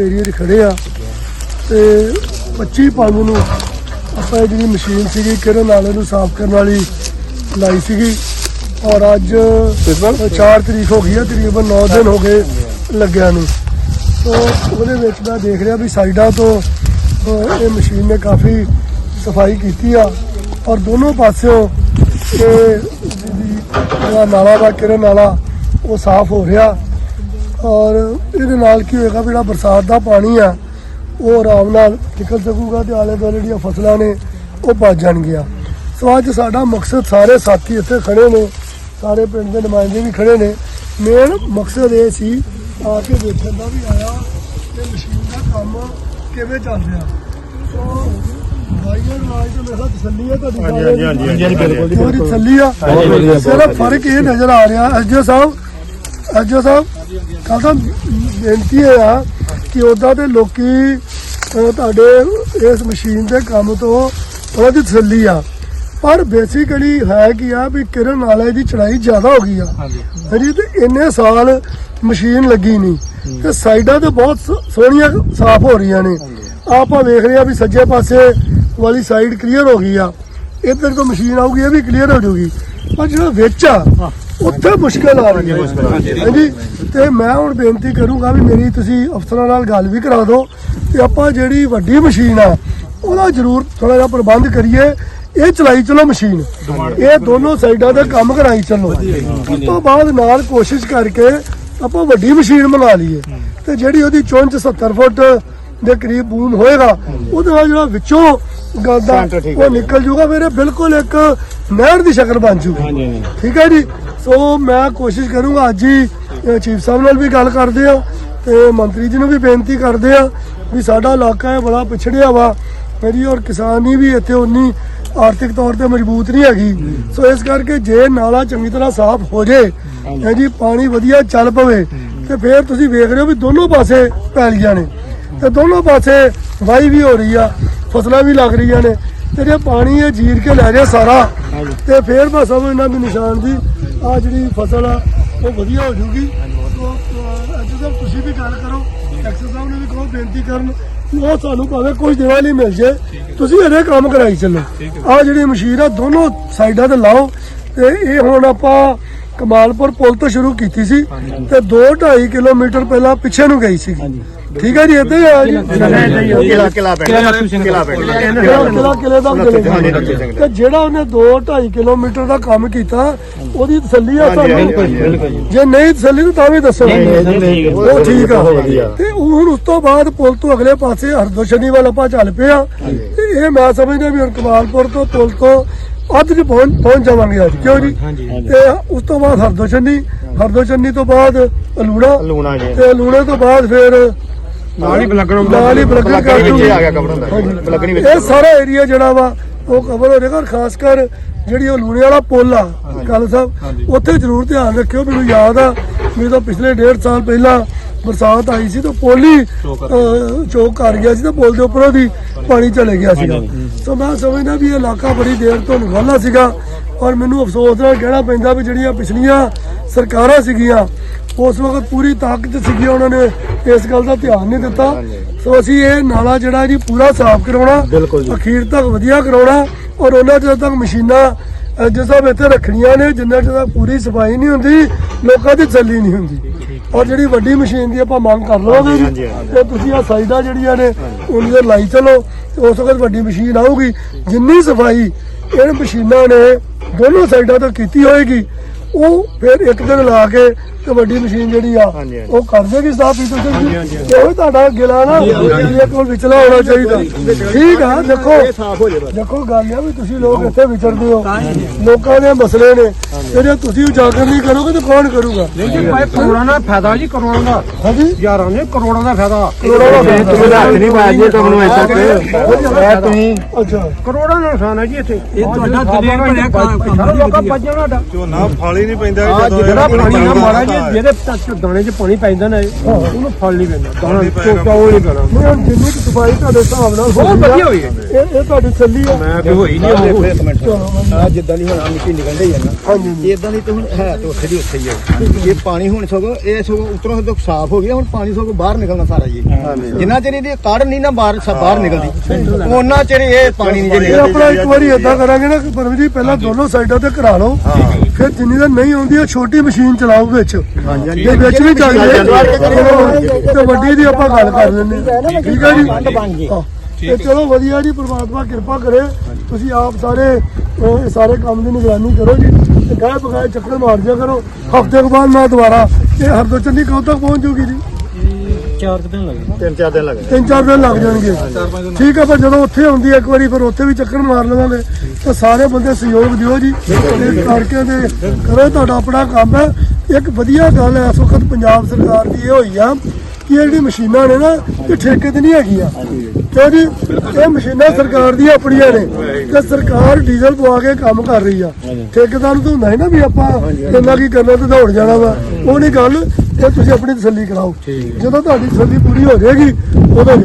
ਏਰੀਏ 'ਚ ਖੜੇ ਆ। ਤੇ 25 ਪੰਜ ਨੂੰ ਆਪਾਂ ਇਹ ਜਿਹੜੀ ਮਸ਼ੀਨ ਸੀਗੀ ਕਿਰਨ ਨਾਲੇ ਨੂੰ ਸਾਫ਼ ਕਰਨ ਵਾਲੀ ਲਾਈ ਸੀਗੀ। ਔਰ ਅੱਜ 4 ਤਰੀਕ ਹੋ ਗਈ ਆ, ਤਕਰੀਬਨ 9 ਦਿਨ ਹੋ ਗਏ ਲੱਗਿਆ ਨੂੰ। ਸੋ ਉਹਦੇ ਵਿੱਚ ਮੈਂ ਦੇਖ ਰਿਹਾ ਵੀ ਸਾਈਡਾਂ ਤੋਂ ਇਹ ਮਸ਼ੀਨ ਨੇ ਕਾਫੀ ਸਫ਼ਾਈ ਕੀਤੀ ਆ। ਔਰ ਦੋਨੋਂ ਪਾਸਿਓਂ ਇਹ ਜਿਹੜਾ ਨਾਲਾ ਦਾ ਕਿਰਨ ਨਾਲਾ, ਉਹ ਸਾਫ਼ ਹੋ ਰਿਹਾ। ਔਰ ਇਹਦੇ ਨਾਲ ਕੀ ਹੋਏਗਾ ਜਿਹੜਾ ਬਰਸਾਤ ਦਾ ਪਾਣੀ ਆ ਉਹ ਆਰਾਮ ਨਾਲ ਨਿਕਲ ਸਕੂਗਾ ਤੇ ਆਲੇ ਦੁਆਲੇ ਜਿਹੜੀਆਂ ਫਸਲਾਂ ਨੇ ਉਹ ਬਚ ਜਾਣਗੀਆਂ। ਸੋ ਅੱਜ ਸਾਡਾ ਮਕਸਦ ਸਾਰੇ ਸਾਥੀ ਇੱਥੇ ਖੜੇ ਨੇ ਸਾਰੇ ਪਿੰਡ ਦੇ ਨੁਮਾਇੰਦੇ ਵੀ ਖੜੇ ਨੇ। ਮੇਨ ਮਕਸਦ ਇਹ ਸੀ ਆ ਕੇ ਦੇਖਣ ਦਾ ਵੀ ਆਇਆ ਕਿ ਮਸ਼ੀਨ ਦਾ ਕੰਮ ਕਿਵੇਂ ਚੱਲ ਰਿਹਾ। ਸੋ ਬਾਈਆਂ ਰਾਜ ਤੋਂ ਮੇਰਾ ਤਸੱਲੀ ਹੈ ਤੁਹਾਡੀ ਹਾਂਜੀ, ਹਾਂਜੀ, ਹਾਂਜੀ, ਬਿਲਕੁਲ ਤੁਹਾਡੀ ਤਸੱਲੀ ਆ। ਸਿਰਫ ਫ਼ਰਕ ਇਹ ਨਜ਼ਰ ਆ ਰਿਹਾ ਐਸਡੀਓ ਸਾਹਿਬ ਐਸਡੀਓ ਸਾਹਿਬ ਕੱਲ ਤਾਂ ਬੇਨਤੀ ਇਹ ਆ ਕਿ ਉਦਾਂ ਤੇ ਲੋਕੀ ਤੁਹਾਡੇ ਇਸ ਮਸ਼ੀਨ ਦੇ ਕੰਮ ਤੋਂ ਉਹਨਾਂ ਦੀ ਤਸੱਲੀ ਆ। ਪਰ ਬੇਸਿਕਲੀ ਹੈ ਕੀ ਆ ਵੀ ਕਿਰਨ ਵਾਲੇ ਦੀ ਚੜਾਈ ਜ਼ਿਆਦਾ ਹੋ ਗਈ ਆ। ਹਾਂਜੀ। ਤੇ ਇੰਨੇ ਸਾਲ ਮਸ਼ੀਨ ਲੱਗੀ ਨਹੀਂ। ਤੇ ਸਾਈਡਾਂ ਤੇ ਬਹੁਤ ਸੋਹਣੀਆਂ ਸਾਫ਼ ਹੋ ਰਹੀਆਂ ਨੇ। ਆਪਾਂ ਵੇਖ ਰਹੇ ਆ ਵੀ ਸੱਜੇ ਪਾਸੇ ਵਾਲੀ ਸਾਈਡ ਕਲੀਅਰ ਹੋ ਗਈ ਆ। ਇੱਧਰ ਤੋਂ ਮਸ਼ੀਨ ਆਊਗੀ ਇਹ ਵੀ ਕਲੀਅਰ ਹੋ ਜਾਊਗੀ। ਪਰ ਜਿਹੜਾ ਵਿੱਚ ਆ ਉੱਥੇ ਮੁਸ਼ਕਲ ਆ ਰਹੀ ਹੈ। ਹਾਂਜੀ। ਤੇ ਮੈਂ ਹੁਣ ਬੇਨਤੀ ਕਰੂੰਗਾ ਵੀ ਮੇਰੀ ਤੁਸੀਂ ਅਫਸਰਾਂ ਨਾਲ ਗੱਲ ਵੀ ਕਰਾ ਦਿਓ ਤੇ ਆਪਾਂ ਜਿਹੜੀ ਵੱਡੀ ਮਸ਼ੀਨ ਆ ਉਹਦਾ ਜ਼ਰੂਰ ਥੋੜਾ ਜਿਹਾ ਪ੍ਰਬੰਧ ਕਰੀਏ। ਇਹ ਚਲਾਈ ਚਲੋ ਮਸ਼ੀਨ। ਇਹ ਦੋਨੋਂ ਸਾਈਡਾਂ ਤੇ ਕੰਮ ਕਰਾਈ ਚੱਲੋ। ਉਸ ਤੋਂ ਬਾਅਦ ਨਾਲ ਕੋਸ਼ਿਸ਼ ਕਰਕੇ ਆਪਾਂ ਵੱਡੀ ਮਸ਼ੀਨ ਬਣਾ ਲਈਏ। ਤੇ ਜਿਹੜੀ ਉਹਦੀ ਚੁੰਝ 70 ਫੁੱਟ ਦੇ ਕਰੀਬ ਬੂਮ ਹੋਏਗਾ ਉਹਦੇ ਨਾਲ ਜਿਹੜਾ ਵਿੱਚੋਂ ਗਾਦਾ ਉਹ ਨਿਕਲ ਜੂਗਾ ਮੇਰੇ ਬਿਲਕੁਲ ਇੱਕ ਨਹਿਰ ਦੀ ਸ਼ਕਲ ਬਣ ਜੂਗੀ। ਠੀਕ ਹੈ ਜੀ? ਸੋ ਮੈਂ ਕੋਸ਼ਿਸ਼ ਕਰੂੰਗਾ ਅੱਜ ਹੀ ਚੀਫ ਸਾਹਿਬ ਨਾਲ ਵੀ ਗੱਲ ਕਰਦੇ ਆ ਤੇ ਮੰਤਰੀ ਜੀ ਨੂੰ ਵੀ ਬੇਨਤੀ ਕਰਦੇ ਆ ਵੀ ਸਾਡਾ ਇਲਾਕਾ ਹੈ ਬੜਾ ਪਿਛੜਿਆ ਵਾ। ਮੇਰੀ ਔਰ ਕਿਸਾਨੀ ਵੀ ਇੱਥੇ ਉਨੀ ਆਰਥਿਕ ਤੌਰ ਤੇ ਮਜ਼ਬੂਤ ਨਹੀਂ ਹੈਗੀ। ਸੋ ਇਸ ਕਰਕੇ ਜੇ ਨਾਲਾ ਚੰਗੀ ਤਰ੍ਹਾਂ ਸਾਫ਼ ਹੋ ਜੇ ਹੈ ਜੀ ਪਾਣੀ ਵਧੀਆ ਚੱਲ ਪਵੇ ਤੇ ਫਿਰ ਤੁਸੀਂ ਵੇਖ ਰਹੇ ਹੋ ਵੀ ਦੋਨੋਂ ਪਾਸੇ ਪੈਲੀਆਂ ਨੇ। ਤੇ ਦੋਨੋਂ ਪਾਸੇ ਵਾਈ ਵੀ ਹੋ ਰਹੀ ਆ। ਫਸਲਾਂ ਵੀ ਲੱਗ ਰਹੀਆਂ ਨੇ। ਤੇ ਜੇ ਪਾਣੀ ਇਹ ਜੀਰ ਕੇ ਲੈ ਰਿਹਾ ਸਾਰਾ ਤੇ ਫਿਰ ਮੈਂ ਸਮਝਣਾ ਵੀ ਨਿਸ਼ਾਨ ਦੀ ਆ ਜਿਹੜੀ ਫਸਲ ਆ ਉਹ ਵਧੀਆ ਹੋ ਜੂਗੀ। ਅੱਜ ਸਾਹਿਬ ਤੁਸੀਂ ਵੀ ਗੱਲ ਕਰੋ ਐਕਸਰ ਸਾਹਿਬ ਨੂੰ ਵੀ ਕਹੋ ਬੇਨਤੀ ਕਰਨ ਉਹ ਸਾਨੂੰ ਭਾਵੇਂ ਕੁਝ ਦਿਨਾਂ ਲਈ ਮਿਲ ਜੇ ਤੁਸੀਂ ਇਹਦੇ ਕੰਮ ਕਰਾਈ ਚੱਲੋ। ਆ ਜਿਹੜੀ ਮਸ਼ੀਨ ਆ ਦੋਨੋਂ ਸਾਈਡਾਂ ਤੇ ਲਾਓ। ਤੇ ਇਹ ਹੁਣ ਆਪਾਂ ਕਮਾਲਪੁਰ ਪੁਲ ਤੋਂ ਸ਼ੁਰੂ ਕੀਤੀ ਸੀ ਤੇ 2.5 ਕਿਲੋਮੀਟਰ ਪਹਿਲਾਂ ਪਿੱਛੇ ਨੂੰ ਗਈ ਸੀ ਠੀਕ ਹੈ ਜੀ ਇੱਥੇ ਹੀ ਆ ਜੀ। ਕਿਲਾ ਕਿਲਾ ਪਿੰਡ ਕਿਲਾ ਪਿੰਡ? ਕਿਲਾ ਕਿਲਾ ਕਿਲੇ ਦਾ ਕਿਲੇ ਹਾਂਜੀ। ਤੇ ਜਿਹੜਾ ਉਹਨੇ 2.5 ਕਿਲੋਮੀਟਰ ਦਾ ਕੰਮ ਕੀਤਾ ਉਹਦੀ ਤਸੱਲੀ ਆ ਸਾਨੂੰ ਜੇ। ਨਹੀਂ ਤਸੱਲੀ ਤਾਂ ਵੀ ਦੱਸੋ। ਉਹ ਠੀਕ ਆ। ਤੇ ਉਹ ਹੁਣ ਉਸ ਤੋਂ ਬਾਅਦ ਪੁਲ ਤੋਂ ਅਗਲੇ ਪਾਸੇ ਹਰਦੋਸ਼ਨੀ ਵੱਲ ਆਪਾਂ ਚੱਲ ਪਏ ਆ। ਤੇ ਇਹ ਮੈਂ ਸਮਝਦਾ ਵੀ ਹੁਣ ਕਮਾਲਪੁਰ ਤੋਂ ਪੁਲ ਤੋਂ ਅੱਧ ਚ ਪਹੁੰਚ ਪਹੁੰਚ ਜਾਵਾਂਗੇ ਅੱਜ। ਕਿਉਂ ਜੀ? ਤੇ ਉਸ ਤੋਂ ਬਾਅਦ ਹਰਦੋਸ਼ਨੀ ਹਰਦੋਸ਼ਨੀ ਤੋਂ ਬਾਅਦ ਅਲੂਣਾ। ਲੂਣਾ ਜੀ। ਤੇ ਅਲੂਣੇ ਤੋਂ ਬਾਅਦ ਫਿਰ ਨਾਲ ਹੀ ਬਲਗਣ ਨਾਲ ਹੀ ਬਲਗਣ ਕਰ ਵਿੱਚ ਦੂੰਗੀ ਹੀ ਆ ਗਿਆ ਕਬਰ ਹੁੰਦਾ ਬਲਗਣੀ ਵਿੱਚ ਇਹ ਸਾਰਾ ਏਰੀਆ ਜਿਹੜਾ ਵਾ ਉਹ ਕਵਰ ਹੋ ਜਾਏਗਾ ਔਰ ਖਾਸ ਕਰ ਜਿਹੜੀ ਉਹ ਲੂਣੇ ਵਾਲਾ ਪੁੱਲ ਆ ਕੱਲ ਸਾਹਿਬ ਉੱਥੇ ਜ਼ਰੂਰ ਧਿਆਨ ਰੱਖਿਓ ਮੈਨੂੰ ਯਾਦ ਆ ਮੇਰੇ ਤੋਂ ਪਿਛਲੇ ਡੇਢ ਸਾਲ ਪਹਿਲਾਂ ਬਰਸਾਤ ਆਈ ਸੀ ਤਾਂ ਪੁੱਲ ਹੀ ਚੋਕ ਕਰ ਗਿਆ ਸੀ ਤਾਂ ਪੁੱਲ ਦੇ ਉੱਪਰੋਂ ਦੀ ਪਾਣੀ ਚਲੇ ਗਿਆ ਸੀਗਾ ਸੋ ਮੈਂ ਸਮਝਦਾ ਵੀ ਇਹ ਇਲਾਕਾ ਬੜੀ ਦੇਰ ਤੋਂ ਨਿਵਾਲਾ ਸੀਗਾ ਔਰ ਮੈਨੂੰ ਅਫਸੋਸ ਨਾਲ ਕਹਿਣਾ ਪੈਂਦਾ ਵੀ ਜਿਹੜੀਆਂ ਪਿਛਲੀਆਂ ਸਰਕਾਰਾਂ ਸੀਗੀਆਂ ਉਸ ਵਕਤ ਪੂਰੀ ਤਾਕਤ ਸੀਗੀ ਉਹਨਾਂ ਨੇ ਇਸ ਗੱਲ ਦਾ ਧਿਆਨ ਨਹੀਂ ਦਿੱਤਾ। ਸੋ ਅਸੀਂ ਇਹ ਨਾਲਾ ਜਿਹੜਾ ਜੀ ਪੂਰਾ ਸਾਫ਼ ਕਰਾਉਣਾ ਅਖੀਰ ਤੱਕ ਵਧੀਆ ਕਰਾਉਣਾ ਔਰ ਉਹਨਾਂ ਜਦੋਂ ਤੱਕ ਮਸ਼ੀਨਾਂ ਅਹ, ਜਿਸ ਸਾਹਿਬ ਇੱਥੇ ਰੱਖਣੀਆਂ ਨੇ ਜਿੰਨਾ ਚਿਰ ਪੂਰੀ ਸਫ਼ਾਈ ਨਹੀਂ ਹੁੰਦੀ ਲੋਕਾਂ ਦੀ ਤਸੱਲੀ ਨਹੀਂ ਹੁੰਦੀ। ਔਰ ਜਿਹੜੀ ਵੱਡੀ ਮਸ਼ੀਨ ਦੀ ਆਪਾਂ ਮੰਗ ਕਰ ਲਵਾਂਗੇ ਤੇ ਤੁਸੀਂ ਆ ਸਾਈਡਾਂ ਜਿਹੜੀਆਂ ਨੇ ਉਹਨਾਂ ਦੇ ਲਾਈ ਚਲੋ। ਉਸ ਵਕਤ ਵੱਡੀ ਮਸ਼ੀਨ ਆਊਗੀ, ਜਿੰਨੀ ਸਫ਼ਾਈ ਇਹ ਮਸ਼ੀਨਾਂ ਨੇ ਦੋਨੋਂ ਸਾਈਡਾਂ ਤੋਂ ਕੀਤੀ ਹੋਏਗੀ। ਉਹ ਫਿਰ ਇੱਕ ਦਿਨ ਲਾ ਕੇ ਤੇ ਵੱਡੀ ਮਸ਼ੀਨ ਜਿਹੜੀ ਆ ਹਾਂਜੀ, ਹਾਂਜੀ। ਉਹ ਕਰ ਦੇਗੀ ਸਾਫ਼ ਹੀ ਤੁਸੀਂ ਤੇ ਉਹ ਤੁਹਾਡਾ ਗਿਲਾ ਨਾ ਇਹ ਕੋਲ ਵਿਚਲਾ ਹੋਣਾ ਚਾਹੀਦਾ ਠੀਕ ਆ ਦੇਖੋ ਦੇਖੋ ਗੱਲ ਆ ਵੀ ਤੁਸੀਂ ਲੋਕ ਇੱਥੇ ਵਿਚਰਦੇ ਹੋ ਲੋਕਾਂ ਦੇ ਮਸਲੇ ਨੇ ਤੇ ਜੇ ਤੁਸੀਂ ਉਜਾਗਰ ਨਹੀਂ ਕਰੋਗੇ ਤਾਂ ਕੌਣ ਕਰੂਗਾ ਕਰੋੜਾਂ ਦਾ ਫਾਇਦਾ ਜੀ ਕਰੋੜਾਂ ਦਾ ਹਾਂਜੀ ਯਾਰਾਂ ਨੇ ਕਰੋੜਾਂ ਦਾ ਫਾਇਦਾ ਕਰੋੜਾਂ ਦਾ ਤੁਸੀਂ ਹੱਥ ਨਹੀਂ ਪਾਇਆ ਜੀ ਤੁਹਾਨੂੰ ਇੱਥੇ ਇਹ ਤੁਸੀਂ ਅੱਛਾ ਕਰੋੜਾਂ ਦਾ ਨੁਕਸਾਨ ਹੈ ਜੀ ਇੱਥੇ ਇਹ ਤੁਹਾਡਾ ਦਲੇਰ ਬਣਿਆ ਲੋਕਾਂ ਭੱਜਣਾ ਤੁਹਾਡਾ ਝੋਨਾ ਫਲ ਹੀ ਨਹੀਂ ਪੈਂਦਾ ਆ ਜਿਹੜਾ ਪਾਣੀ ਨਾ ਮਾਰਾ ਜੀ ਜਿਹਦੇ ਟੱਚ ਦਾਣੇ 'ਚ ਪਾਣੀ ਪੈਂਦਾ ਨਾ ਉਹਨੂੰ ਫਲ ਨਹੀਂ ਪੈਂਦਾ। ਦਾਣਾ ਚੋਕਾ ਉਹ ਨਹੀਂ ਪੈਣਾ? ਹੁਣ ਜਿੰਨੀ ਕੁ ਸਫ਼ਾਈ ਤੁਹਾਡੇ ਹਿਸਾਬ ਨਾਲ ਬਹੁਤ ਆ, ਵਧੀਆ ਹੋਈ ਹੈ। ਇਹ ਇਹ ਤੁਹਾਡੀ ਥੱਲੀ ਆ। ਮੈਂ ਤੇ ਹੋਈ ਨਹੀਂ ਉਹ ਇੱਕ ਮਿੰਟ। ਆ ਜਿੱਦਾਂ ਦੀ ਹੁਣ ਆਹ ਮਿੱਟੀ ਨਿਕਲ ਰਹੀ ਹੈ ਨਾ ਹਾਂਜੀ। ਇਦਾਂ ਦੀ ਤਾਂ ਹੁਣ ਹੈ ਤੇ ਉੱਥੇ ਦੀ ਉੱਥੇ ਹੀ ਹੈ ਇਹ ਪਾਣੀ ਹੁਣ ਸਗੋਂ ਇਹ ਸਗੋਂ ਉਤਰੋਂ ਤੋਂ ਸਾਫ਼ ਹੋ ਗਿਆ ਹੁਣ ਪਾਣੀ ਸਗੋਂ ਬਾਹਰ ਨਿਕਲਣਾ ਸਾਰਾ ਜੀ। ਜਿੰਨਾ ਚਿਰ ਇਹਦੀ ਕਾੜ ਨਹੀਂ ਨਾ ਬਾਹਰ ਬਾਹਰ ਨਿਕਲਦੀ ਉਹਨਾਂ ਚਿਰ ਇਹ ਪਾਣੀ ਨਹੀਂ ਜੇ ਇਹ ਨਿਕਲਦਾ। ਆਪਣਾ ਇੱਕ ਵਾਰੀ ਏਦਾਂ ਕਰਾਂਗੇ ਨਾ ਕਿ ਪਰਮ ਜੀ ਪਹਿਲਾਂ ਦੋਨੋਂ ਸਾਈਡਾਂ ਤੇ ਕਰਾ ਲਓ। ਫਿਰ ਜਿੰਨੀ ਦਾ ਨਹੀਂ ਆਉਂਦੀ ਇਹ ਛੋਟੀ ਮਸ਼ੀਨ ਚਲਾਓ ਵਿੱਚ। ਹਾਂਜੀ ਜੇ ਵਿੱਚ ਵੀ ਚੱਲ ਜਾਏ। ਤੇ ਵੱਡੀ ਦੀ ਆਪਾਂ ਗੱਲ ਕਰ ਲੈਂਦੇ। ਠੀਕ ਹੈ ਜੀ। ਤੇ ਚਲੋ ਵਧੀਆ ਜੀ ਪ੍ਰਮਾਤਮਾ ਕਿਰਪਾ ਕਰੇ। ਤੁਸੀਂ ਆਪ ਸਾਰੇ ਸਾਰੇ ਕੰਮ ਦੀ ਨਿਗਰਾਨੀ ਕਰੋ ਜੀ। ਤੇ ਗਾਹ ਬਗਾਏ ਚੱਕਰ ਮਾਰ ਦਿਆ ਕਰੋ। ਹਫ਼ਤੇ ਕੁ ਬਾਅਦ ਮੈਂ ਦੁਬਾਰਾ ਇਹ ਹਰਦੋ ਚੰਨੀ ਕਦੋਂ ਤੱਕ ਪਹੁੰਚ ਜੂਗੀ ਜੀ। ਤਿੰਨ ਚਾਰ ਦਿਨ ਲੱਗਦੇ ਤਿੰਨ ਚਾਰ ਦਿਨ ਲੱਗ ਜਾਣਗੇ। ਠੀਕ ਹੈ ਪਰ ਜਦੋਂ ਉੱਥੇ ਆਉਂਦੀ ਹੈ ਇੱਕ ਵਾਰੀ ਫਿਰ ਉੱਥੇ ਵੀ ਚੱਕਰ ਮਾਰ ਲਵਾਂਗੇ ਤਾਂ ਸਾਰੇ ਬੰਦੇ ਸਹਿਯੋਗ ਦਿਓ ਜੀ। ਤੇ ਕਰਕੇ ਤੇ ਕਰੋ ਤੁਹਾਡਾ ਆਪਣਾ ਕੰਮ ਹੈ। ਇੱਕ ਵਧੀਆ ਗੱਲ ਇਸ ਵਕਤ ਪੰਜਾਬ ਸਰਕਾਰ ਦੀ ਇਹ ਹੋਈ ਆ ਕਿ ਇਹ ਜਿਹੜੀ ਮਸ਼ੀਨਾਂ ਨੇ ਨਾ, ਇਹ ਠੇਕੇ ਤੇ ਨਹੀਂ ਹੈਗੀਆਂ। ਕਿਉਂ ਇਹ ਮਸ਼ੀਨਾਂ ਸਰਕਾਰ ਦੀਆਂ ਆਪਣੀਆਂ ਨੇ ਤੇ ਸਰਕਾਰ ਡੀਜ਼ਲ ਪਵਾ ਕੇ ਕੰਮ ਕਰ ਰਹੀ ਆ। ਠੇਕੇਦਾਰ ਨੂੰ ਤਾਂ ਹੁੰਦਾ ਹੈ ਨਾ ਵੀ ਆਪਾਂ ਇੰਨਾ ਕੀ ਕਰਨਾ ਤੇ ਦੌੜ ਜਾਣਾ ਵਾ। ਉਹ ਨਹੀਂ ਗੱਲ, ਇਹ ਤੁਸੀਂ ਆਪਣੀ ਤਸੱਲੀ ਕਰਾਓ। ਜਦੋਂ ਤੁਹਾਡੀ ਤਸੱਲੀ ਪੂਰੀ ਹੋ ਜਾਏਗੀ, ਉਦੋਂ